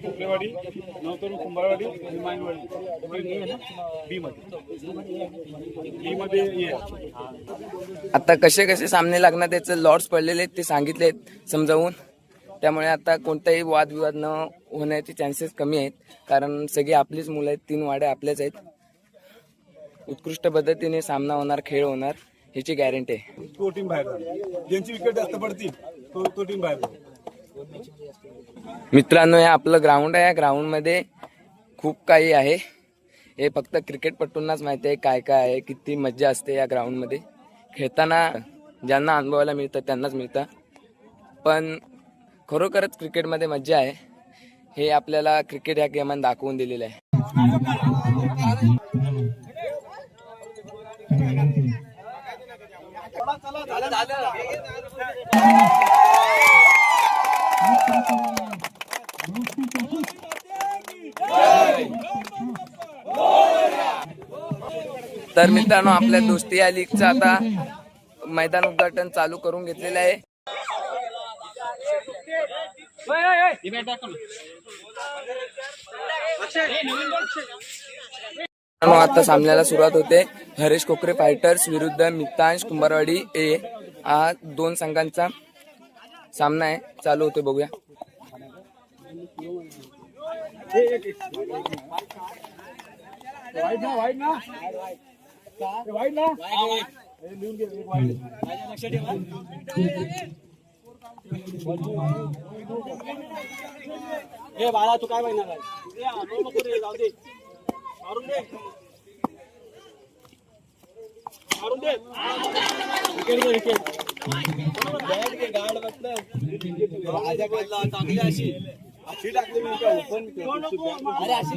कुकलेवाडी नवतरुण कुंभारवाडी बी मध्ये. बी मध्ये आहे. आता कसे कसे सामने लागणार त्याचे लॉर्ड्स पडलेले आहेत ते सांगितले समजावून. त्यामुळे आता कोणताही वादविवाद न होण्याचे चान्सेस कमी आहेत. कारण सगळी आपलीच मुलं आहेत तीन वाड्या आपल्याच आहेत. उत्कृष्ट पद्धतीने सामना होणार खेळ होणार ह्याची गॅरंटी आहे. तो टीम बाहेर. ज्यांची विकेट जास्त पडतील तो टीम बाहेर. मित्रांनो हे आपलं ग्राउंड आहे. या ग्राउंडमध्ये खूप काही आहे. हे फक्त क्रिकेटपटूंनाच माहिती आहे काय काय आहे किती मज्जा असते या ग्राउंडमध्ये खेळताना ज्यांना अनुभवायला मिळतं त्यांनाच मिळतं. पण खरोखरच क्रिकेटमध्ये मज्जा आहे. हे आपल्याला क्रिकेट या गेमान दाखवून दिलेलं आहे. तर मित्रांनो आपल्या दोस्ती या लीगचं आता मैदान उद्घाटन चालू करून घेतलेलं आहे. आता सामन्याला सुरुवात होते. हरेश कोकरे फायटर्स विरुद्ध मितांश कुंभारवाडी ए. हा दोन संघांचा सामना आहे. चालू होते बघूया. वाईट ना वाईट ना वाईट ना हे लिहून घे, एक वाईट. ए बाळा तू काय बघणार आहे जाऊ दे. मारून दे. मारून दे. विकेट विकेट बॅट घे गाड बसलं. राजा बदला चांगली अशी. अशी टाकली मी का ओपन अरे अशी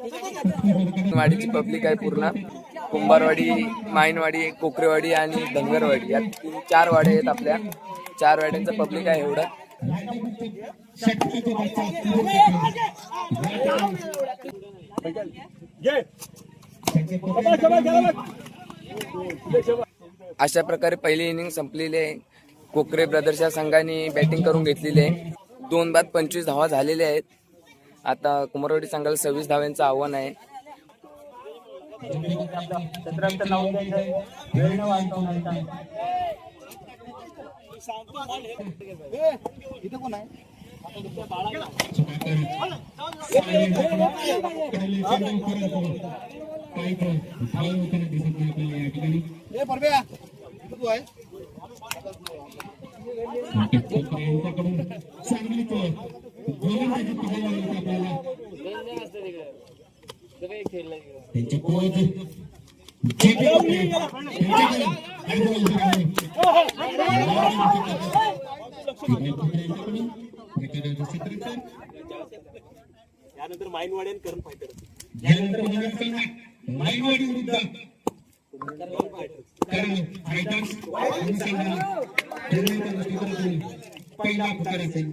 वाडीची पब्लिक आहे पूर्ण. कुंभारवाडी माईनवाडी कोकरेवाडी आणि धनगरवाडी. या तीन चार वाड्या आहेत आपल्या. चार वाड्यांचं पब्लिक आहे एवढं. अशा प्रकारे पहिली इनिंग संपलेली आहे. कोकरे ब्रदर्सच्या संघाने बॅटिंग करून घेतलेली आहे. दोन बाद पंचवीस धावा झालेल्या आहेत. आता कुमारवाडी संघाला सव्वीस धाव्यांचं आव्हान आहे. इथं कोण आहे ए परब्या इथं तू आहे त्यांचे कोच जे काही होते, त्यांच्याकडे एखाद्याचं क्षेत्ररक्षण, यानंतर माइनवाडी आणि करण फायटर. माईवाडी विरुद्ध करण फायटर्स. पहिला पुकार असेल.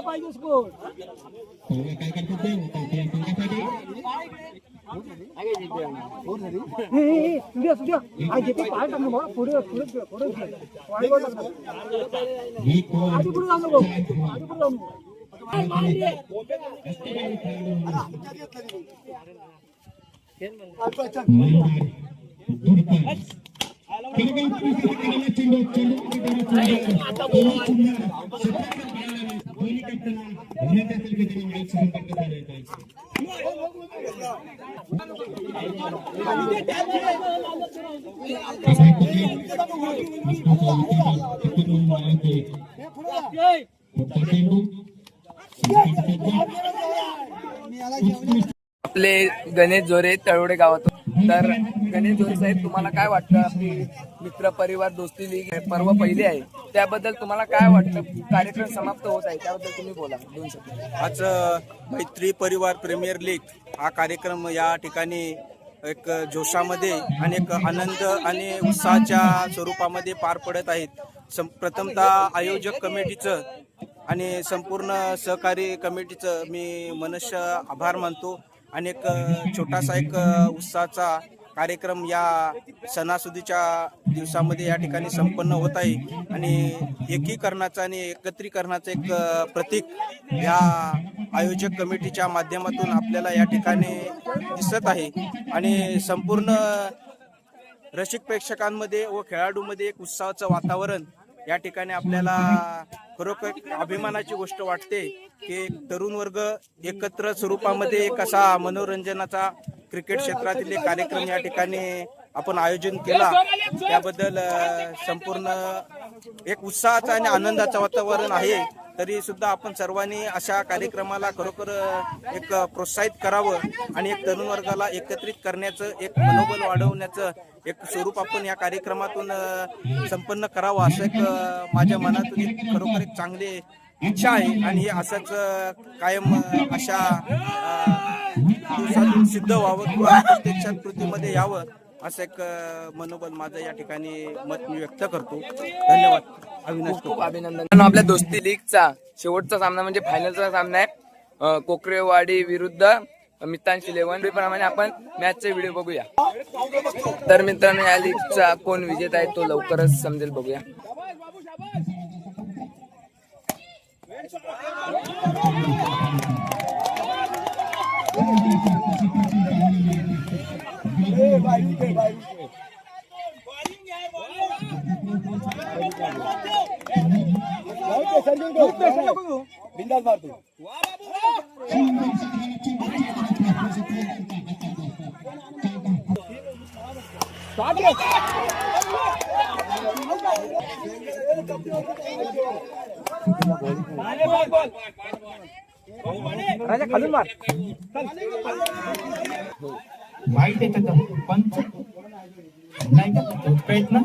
पाहिजे स्कोर काय करतात ते त्या संघासाठी ही कोण आपले गणेश जोरे तळवडे गावातून. तर गणेश जोरे साहेब तुम्हाला काय वाटतं? आपली मित्र परिवार दोस्ती लीग आहे, पर्व पहिली आहे. त्याबद्दल तुम्हाला काय वाटतं? कार्यक्रम समाप्त होत आहे. त्याबद्दल तुम्ही बोला. दोन शब्द. आज मैत्री परिवार प्रीमियर लीग हा कार्यक्रम या ठिकाणी एक जोशामध्ये आणि एक आनंद आणि उत्साहाच्या स्वरूपामध्ये पार पडत आहेत. प्रथमतः आयोजक कमिटीचं आणि संपूर्ण सहकारी कमिटीचं मी मनुष्य आभार मानतो. आणि एक छोटासा एक उत्साहाचा कार्यक्रम या सणासुदीच्या दिवसामध्ये या ठिकाणी संपन्न होत आहे. आणि एकीकरणाचं आणि एकत्रीकरणाचं एक प्रतीक या आयोजक कमिटीच्या माध्यमातून आपल्याला या ठिकाणी दिसत आहे. आणि संपूर्ण रसिक प्रेक्षकांमध्ये व खेळाडूमध्ये एक उत्साहाचं वातावरण या ठिकाणी आपल्याला खरोखर अभिमानाची गोष्ट वाटते की तरुण वर्ग एकत्र स्वरूपामध्ये एक असा मनोरंजनाचा क्रिकेट क्षेत्रातील एक कार्यक्रम या ठिकाणी आपण आयोजन केला त्याबद्दल संपूर्ण एक उत्साहाचं आणि आनंदाचं वातावरण आहे. तरी सुद्धा आपण सर्वांनी अशा कार्यक्रमाला खरोखर एक प्रोत्साहित करावं आणि एक तरुण वर्गाला एकत्रित करण्याचं एक मनोबल वाढवण्याचं एक स्वरूप आपण या कार्यक्रमातून संपन्न करावं असं एक माझ्या मनातून एक खरोखर एक चांगली इच्छा आहे. आणि हे असंच कायम अशा दिवसातून सिद्ध व्हावं किंवा प्रत्यक्षात कृतीमध्ये यावं असं एक मनोबल माझं या ठिकाणी मत मी व्यक्त करतो. धन्यवाद अविनाश खूप अभिनंदन. आपल्या दोस्ती लीगचा शेवटचा सामना म्हणजे फायनलचा सामना आहे. कोकरेवाडी विरुद्ध मितांश इलेव्हन प्रमाणे आपण मॅचचे व्हिडिओ बघूया. तर मित्रांनो या लीगचा कोण विजेता आहे तो लवकरच समजेल बघूया. बिंदास मारतो राजा खालून मार वाईट येतात पण नाही का? प्रयत्न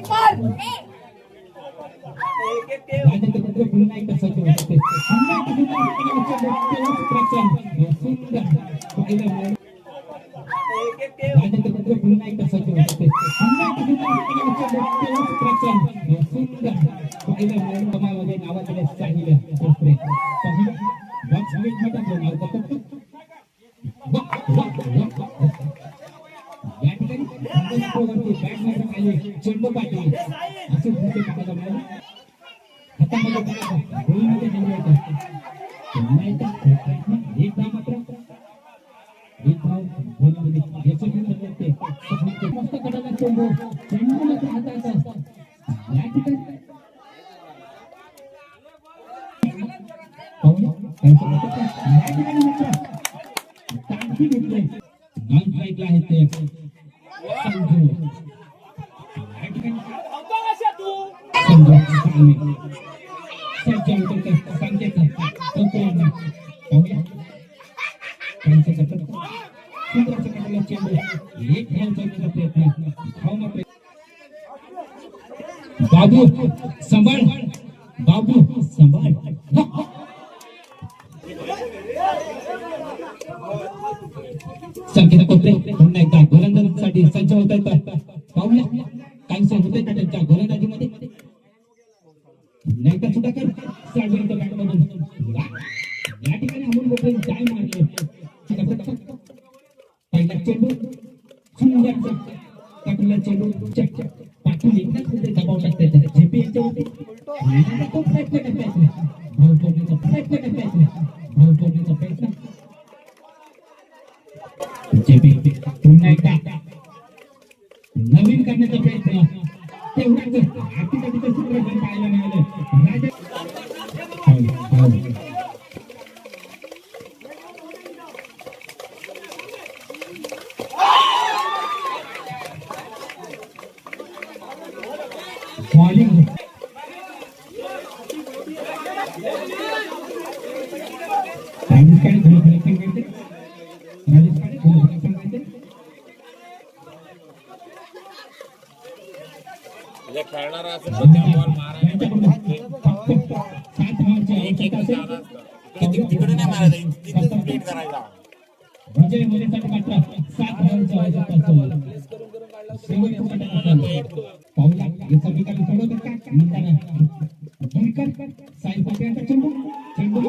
चार पहिलं कमामध्ये नावाकडे चाहिलं बॉक्स वीट नाव या ठिकाणी बॅट चेंडू पाटील असे हातामध्ये गोलमध्ये एक धाव मात्र एक धाव गोलमध्ये यशस्वी ते मस्त कडाला चेंडू. चेंडू मात्र हाताचा. या ठिकाणी बाबू संभाळ. बाबू संभाळ. संकेत कोपरे पुन्हा एकदा गोलंदाजीसाठी सज्ज होत आहेत. पाहूया. काहीसे होते का त्यांच्या गोलंदाजीमध्ये? नाही का सुद्धा कर साडवींच्या बॅटमधून पाहायला मिळालं. राजा तिकडे नाही मारायचं. तिथेच प्लेट करायचा विजय होण्यासाठी मात्र सात रनचा आवश्यकता असेल. शेवटचा षटक. पाहुया. हे समीकरण सोडवतात का म्हणताना भुईकर, साई पाटीलचा चेंडू चेंडू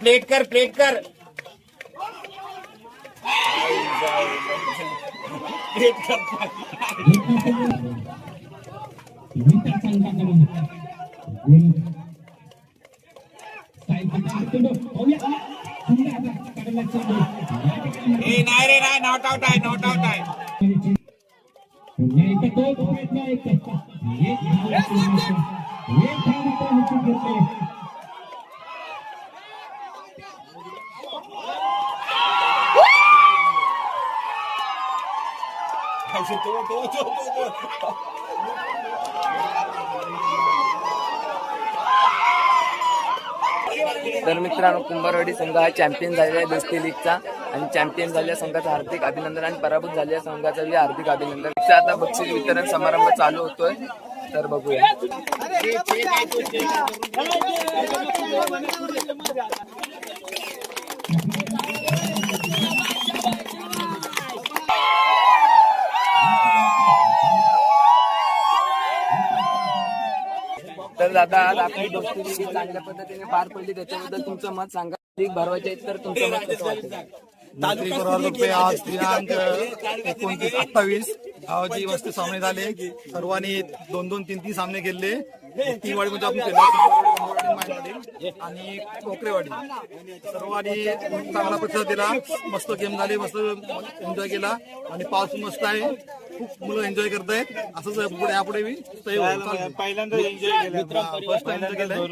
प्लेट कर प्लेट कर। प्लेट ए नाही रे नाही नॉट आउट आहे नॉट आउट आहे तर मित्रांनो कुंभारवाडी संघ हा चॅम्पियन झालेला आहे बेस्टी लीगचा आणि चॅम्पियन झालेल्या संघाचं हार्दिक अभिनंदन आणि पराभूत झालेल्या संघाचं हार्दिक अभिनंदन. आता बक्षीस वितरण समारंभ चालू होतोय. तर बघूया. तर दादा आज आपली दोस्ती चांगल्या पद्धतीने पार पडली. त्याच्याबद्दल तुमचं मत सांगा. लीग भरवायची आहे तर तुमचं मत कसं वाटतं? आज दिनांक एकोणतीस अठ्ठावीस. गावाची वस्तू सामने झाले. सर्वांनी दोन दोन तीन तीन सामने खेळले. तीन वाडी म्हणजे आपण खेळलो. आणि कोकरेवाडी. सर्वांनी चांगला प्रतिसाद दिला. मस्त गेम झाले मस्त एन्जॉय केला. आणि पाऊस मस्त आहे. खूप मुलं एन्जॉय करतायत. असंच पुढे यापुढे बी पहिल्यांदा एन्जॉय केलं.